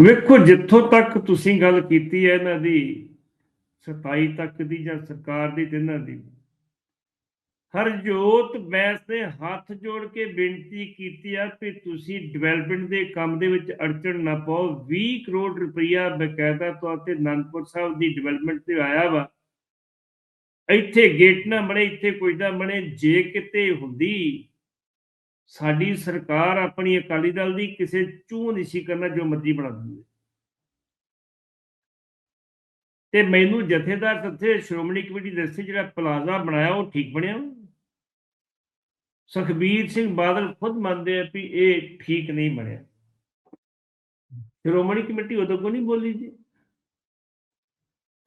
ਵੇਖੋ, ਜਿੱਥੋਂ ਤੱਕ ਤੁਸੀਂ ਗੱਲ ਕੀਤੀ ਹੈ ਇਹਨਾਂ ਦੀ 27 ਤੱਕ ਦੀ ਜਾਂ ਸਰਕਾਰ ਦੀ ਤੇ ਇਹਨਾਂ ਦੀ, ਹਰਜੋਤ ਬੈਂਸ ਨੇ ਹੱਥ ਜੋੜ ਕੇ ਬੇਨਤੀ ਕੀਤੀ ਆ ਕਿ ਤੁਸੀਂ ਡਿਵੈਲਪਮੈਂਟ ਦੇ ਕੰਮ ਦੇ ਵਿੱਚ ਅੜਚਣ ਨਾ ਪਾਓ। 20 ਕਰੋੜ ਰੁਪਈਆ ਬਕਾਇਦਾ ਤੌਰ ਤੇ ਅਨੰਦਪੁਰ ਸਾਹਿਬ ਦੀ ਡਿਵੈਲਪਮੈਂਟ ਤੇ ਆਇਆ ਵਾ। ਇੱਥੇ ਗੇਟ ਨਾ ਬਣੇ, ਇੱਥੇ ਕੁਝ ਨਾ ਬਣੇ, ਜੇ ਕਿਤੇ ਹੁੰਦੀ ਸਾਡੀ ਸਰਕਾਰ ਆਪਣੀ ਅਕਾਲੀ ਦਲ ਦੀ ਕਿਸੇ ਚੂਹ ਨਹੀਂ ਸੀ ਕਰਨਾ ਜੋ ਮਰਜ਼ੀ ਬਣਾ ਦਿੰਦੀ ਤੇ ਮੈਨੂੰ ਜਥੇਦਾਰ ਤੱਥੇ ਸ਼੍ਰੋਮਣੀ ਕਮੇਟੀ ਦੇ ਦੱਸੇ ਜਿਹੜਾ ਪਲਾਜ਼ਾ ਬਣਾਇਆ ਉਹ ਠੀਕ ਬਣਿਆ? ਸੁਖਬੀਰ ਸਿੰਘ ਬਾਦਲ ਖੁਦ ਮੰਨਦੇ ਆ ਵੀ ਇਹ ਠੀਕ ਨਹੀਂ ਬਣਿਆ। ਸ਼੍ਰੋਮਣੀ ਕਮੇਟੀ ਉਦੋਂ ਕੋ ਨਹੀਂ ਬੋਲੀ ਜੀ।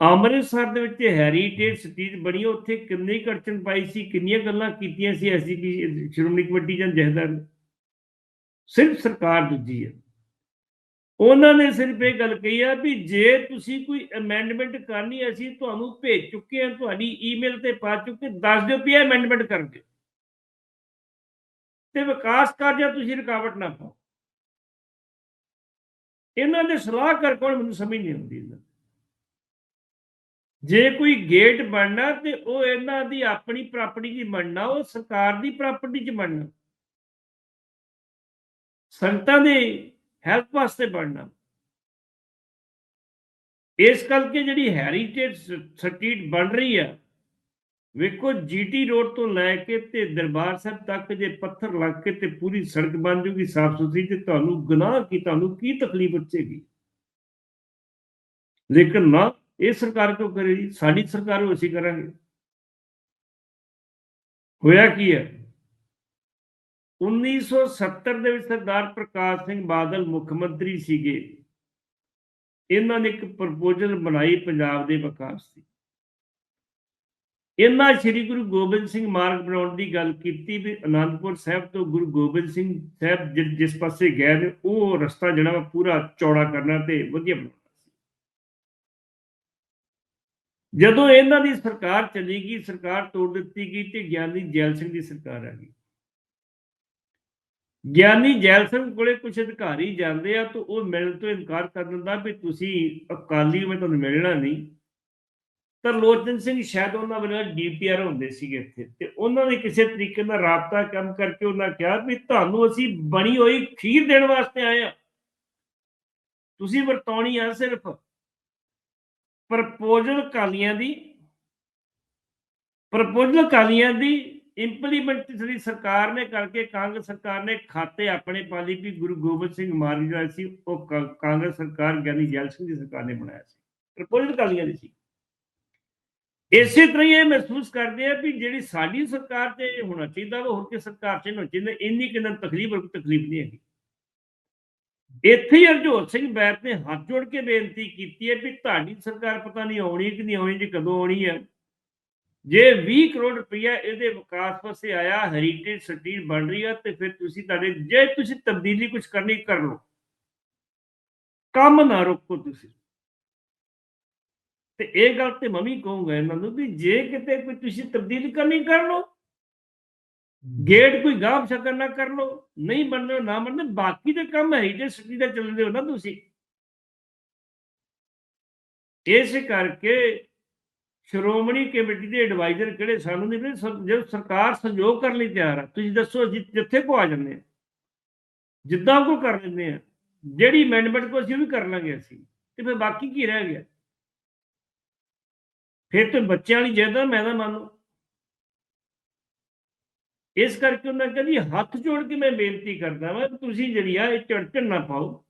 ਅੰਮ੍ਰਿਤਸਰ ਦੇ ਵਿੱਚ ਹੈਰੀਟੇਜ ਸਿਟੀਜ਼ ਬਣੀ ਉੱਥੇ ਕਿੰਨੀ ਕੜਚਨ ਪਾਈ ਸੀ, ਕਿੰਨੀਆਂ ਗੱਲਾਂ ਕੀਤੀਆਂ ਸੀ ਐਸਜੀਪੀ ਸ਼੍ਰੋਮਣੀ ਕਮੇਟੀ ਜਾਂ ਜਥੇਦਾਰ ਨੇ? ਸਿਰਫ ਸਰਕਾਰ ਦੂਜੀ ਹੈ। ਉਹਨਾਂ ਨੇ ਸਿਰਫ ਇਹ ਗੱਲ ਕਹੀ ਆ ਵੀ ਜੇ ਤੁਸੀਂ ਕੋਈ ਅਮੈਂਡਮੈਂਟ ਕਰਨੀ ਅਸੀਂ ਤੁਹਾਨੂੰ ਭੇਜ ਚੁੱਕੇ ਹਾਂ, ਤੁਹਾਡੀ ਈਮੇਲ ਤੇ ਪਾ ਚੁੱਕੇ, ਦੱਸ ਦਿਓ ਵੀ ਇਹ ਅਮੈਂਡਮੈਂਟ ਕਰਕੇ ਤੇ ਵਿਕਾਸ ਕਾਰਜਾਂ ਤੁਸੀਂ ਰੁਕਾਵਟ ਨਾ ਪਾਓ। ਇਹਨਾਂ ਦੇ ਸਲਾਹਕਾਰ ਕੋਲ ਮੈਨੂੰ ਸਮਝ ਨਹੀਂ ਆਉਂਦੀ ਇਹਨਾਂ ਦੀ। ਜੇ ਕੋਈ ਗੇਟ ਬਣਨਾ ਤੇ ਉਹ ਇਹਨਾਂ ਦੀ ਆਪਣੀ ਪ੍ਰਾਪਰਟੀ 'ਚ ਬਣਨਾ, ਉਹ ਸਰਕਾਰ ਦੀ ਪ੍ਰਾਪਰਟੀ 'ਚ ਬਣਨਾ। ਸੰਗਤਾਂ ਦੇ ਹੈਲਪ ਵਾਸਤੇ ਬਣਨਾ। ਇਸ ਕਰਕੇ ਜਿਹੜੀ ਹੈਰੀਟੇਜ ਸਟਰੀਟ ਬਣ ਰਹੀ ਆ, ਵੇਖੋ ਜੀਟੀ ਰੋਡ ਤੋਂ ਲੈ ਕੇ ਤੇ ਦਰਬਾਰ ਸਾਹਿਬ ਤੱਕ ਜੇ ਪੱਥਰ ਲੱਗ ਕੇ ਤੇ ਪੂਰੀ ਸੜਕ ਬਣ ਜੂਗੀ ਸਾਫ਼ ਸੁਥਰੀ ਤੇ ਤੁਹਾਨੂੰ ਗੁਨਾਹ ਕੀ, ਤੁਹਾਨੂੰ ਕੀ ਤਕਲੀਫ ਬਚੇਗੀ ਲੇਕਿਨ ਨਾ ਇਹ ਸਰਕਾਰ ਕਿਉਂ ਕਰੇ ਸਾਡੀ ਸਰਕਾਰ ਉਹ ਅਸੀਂ ਕਰਾਂਗੇ। ਹੋਇਆ ਕੀ ਹੈ? 1970 ਦੇ ਵਿੱਚ ਸਰਦਾਰ ਪ੍ਰਕਾਸ਼ ਸਿੰਘ ਬਾਦਲ ਮੁੱਖ ਮੰਤਰੀ ਸੀਗੇ। ਇਹਨਾਂ ਨੇ ਇੱਕ ਪ੍ਰਪੋਜ਼ਲ ਬਣਾਈ ਪੰਜਾਬ ਦੇ ਵਿਕਾਸ ਦੀ। ਇਹਨਾਂ ਸ੍ਰੀ ਗੁਰੂ ਗੋਬਿੰਦ ਸਿੰਘ ਮਾਰਗ ਬਣਾਉਣ ਦੀ ਗੱਲ ਕੀਤੀ ਵੀ ਅਨੰਦਪੁਰ ਸਾਹਿਬ ਤੋਂ ਗੁਰੂ ਗੋਬਿੰਦ ਸਿੰਘ ਸਾਹਿਬ ਜਿਸ ਪਾਸੇ ਗਏ ਨੇ, ਉਹ ਰਸਤਾ ਜਿਹੜਾ ਵਾ ਪੂਰਾ ਚੌੜਾ ਕਰਨਾ ਤੇ ਵਧੀਆ ਬਣਾਉਣਾ ਸੀ ਜਦੋਂ ਇਹਨਾਂ ਦੀ ਸਰਕਾਰ ਚਲੀ ਗਈ, ਸਰਕਾਰ ਤੋੜ ਦਿੱਤੀ ਗਈ ਤੇ ਗਿਆਨੀ ਜੈਲ ਸਿੰਘ ਦੀ ਸਰਕਾਰ ਆ ਗਈ। ਗਿਆਨੀ ਜੈਲ ਸਿੰਘ ਕੋਲੇ ਕੁਝ ਅਧਿਕਾਰੀ ਜਾਂਦੇ ਆ ਤਾਂ ਉਹ ਮਿਲਣ ਤੋਂ ਇਨਕਾਰ ਕਰ ਦਿੰਦਾ ਵੀ ਤੁਸੀਂ ਅਕਾਲੀ ਮੈਂ ਤੁਹਾਨੂੰ ਮਿਲਣਾ ਨਹੀਂ। ਤਾਂ ਲੋਚਨ ਸਿੰਘ ਸ਼ਾਇਦ ਉਹਨਾਂ ਵੇਲੇ ਡੀਪੀਆਰ ਹੁੰਦੇ ਸੀਗੇ ਇੱਥੇ ਤੇ ਉਹਨਾਂ ਨੇ ਕਿਸੇ ਤਰੀਕੇ ਨਾਲ ਰਾਬਤਾ ਕੰਮ ਕਰਕੇ ਉਹਨਾਂ ਕਿਹਾ ਵੀ ਤੁਹਾਨੂੰ ਅਸੀਂ ਬਣੀ ਹੋਈ ਖੀਰ ਦੇਣ ਵਾਸਤੇ ਆਏ ਆ। ਤੁਸੀਂ ਵਰਤੌਣੀ ਆ ਸਿਰਫ। ਪ੍ਰਪੋਜ਼ਲ ਕਾਲੀਆਂ ਦੀ, ਪ੍ਰਪੋਜ਼ਲ ਕਾਲੀਆਂ ਦੀ ਇੰਪਲੀਮੈਂਟ ਜਿਹੜੀ ਸਰਕਾਰ ਨੇ ਕਰਕੇ, ਕਾਂਗਰਸ ਸਰਕਾਰ ਨੇ ਖਾਤੇ ਆਪਣੇ ਪਾਲੀ ਵੀ ਗੁਰੂ ਗੋਬਿੰਦ ਸਿੰਘ ਮਾਰੀ ਜਿਹੜਾ ਸੀ, ਉਹ ਕਾਂਗਰਸ ਸਰਕਾਰ ਗਿਆਨੀ ਜੈਲ ਸਿੰਘ ਦੀ ਸਰਕਾਰ ਨੇ ਬਣਾਇਆ ਸੀ। ਪ੍ਰਪੋਜ਼ਲ ਕਾਲੀਆਂ ਦੀ ਸੀ। ਇਸੇ ਤਰ੍ਹਾਂ ਹੀ ਇਹ ਮਹਿਸੂਸ ਕਰਦੇ ਆ ਵੀ ਜਿਹੜੀ ਸਾਡੀ ਸਰਕਾਰ ਤੇ ਹੋਣਾ ਚਾਹੀਦਾ ਵਾ, ਹੋਰ ਕਿ ਸਰਕਾਰ ਚ ਨਹੀਂ ਹੋਣਾ ਚਾਹੀਦਾ, ਇੰਨੀ ਕਿੰਨਾ ਤਕਲੀਫ ਤਕਲੀਫ ਨਹੀਂ ਹੈਗੀ। ਇੱਥੇ ਹੀ ਹਰਜੋਤ ਸਿੰਘ ਬੈਤ ਨੇ ਹੱਥ ਜੋੜ ਕੇ ਬੇਨਤੀ ਕੀਤੀ ਹੈ ਵੀ ਤੁਹਾਡੀ ਸਰਕਾਰ ਪਤਾ ਨਹੀਂ ਆਉਣੀ ਕਿ ਨਹੀਂ ਆਉਣੀ, ਜੀ ਕਦੋਂ ਆਉਣੀ ਹੈ। ਜੇ 20 ਕਰੋੜ ਰੁਪਇਆ ਇਹਦੇ ਵਿਕਾਸ ਪਾਸੇ ਆਇਆ ਹੈਰੀਟੇਜ ਸਟਰੀਟ ਬਣ ਰਹੀ ਹੈ ਤੇ ਫਿਰ ਤੁਸੀਂ ਤੁਹਾਡੇ, ਜੇ ਤੁਸੀਂ ਤਬਦੀਲੀ ਕੁਝ ਕਰਨੀ, ਕਰ ਲਓ। ਕੰਮ ਨਾ ਰੋਕੋ ਤੁਸੀਂ। ਤੇ ਇਹ ਗੱਲ ਤੇ ਮੈਂ ਵੀ ਕਹੂੰਗਾ ਇਹਨਾਂ ਨੂੰ ਵੀ ਜੇ ਕਿਤੇ ਕੋਈ ਤੁਸੀਂ ਤਬਦੀਲੀ ਕਰਨੀ, ਕਰ ਲਓ। ਗੇਟ ਕੋਈ ਗਾਂਵ ਸ਼ਕਰ ਨਾ ਕਰ ਲਓ, ਨਹੀਂ ਬਣਨਾ ਨਾ ਬਣਨਾ ਬਾਕੀ ਦੇ ਕੰਮ ਹੈਰੀਟੇਜ ਸਿਟੀ ਦਾ ਚੱਲਦੇ ਹੋ ਨਾ ਤੁਸੀਂ। ਇਸ ਕਰਕੇ ਸ਼੍ਰੋਮਣੀ ਕਮੇਟੀ ਦੇ ਐਡਵਾਈਜ਼ਰ ਕਿਹੜੇ ਸਾਨੂੰ ਨਹੀਂ ਪਤਾ, ਸਰ- ਸਰਕਾਰ ਸੰਯੋਗ ਕਰਨ ਲਈ ਤਿਆਰ ਆ, ਤੁਸੀਂ ਦੱਸੋ ਜਿ- ਜਿੱਥੇ ਕੋ ਆ ਜਾਂਦੇ ਆ। ਜਿੱਦਾਂ ਕੋ ਕਰ ਲੈਂਦੇ ਆ, ਜਿਹੜੀ ਅਮੈਂਡਮੈਂਟ ਕੋ ਅਸੀਂ ਉਹ ਵੀ ਕਰ ਲਾਂਗੇ ਅਸੀਂ, ਤੇ ਫਿਰ ਬਾਕੀ ਕੀ ਰਹਿ ਗਿਆ? ਫਿਰ ਤੇ ਬੱਚਿਆਂ ਵਾਲੀ ਜਿੱਦਾਂ ਮੈਂ ਤਾਂ ਮੰਨੂ। ਇਸ ਕਰਕੇ ਉਹਨਾਂ ਕਹਿੰਦੀ, ਹੱਥ ਜੋੜ ਕੇ ਮੈਂ ਬੇਨਤੀ ਕਰਦਾ ਵਾਂ ਤੁਸੀਂ ਜਿਹੜੀ ਆ ਇਹ ਚੜਚਣ ਨਾ ਪਾਓ,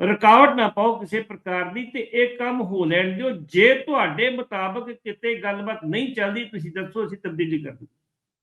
ਰੁਕਾਵਟ ਨਾ ਪਾਓ ਕਿਸੇ ਪ੍ਰਕਾਰ ਦੀ ਤੇ ਇਹ ਕੰਮ ਹੋ ਲੈਣ ਦਿਓ। ਜੇ ਤੁਹਾਡੇ ਮੁਤਾਬਕ ਕਿਤੇ ਗੱਲਬਾਤ ਨਹੀਂ ਚੱਲਦੀ, ਤੁਸੀਂ ਦੱਸੋ ਅਸੀਂ ਤਬਦੀਲੀ ਕਰ ਦੂ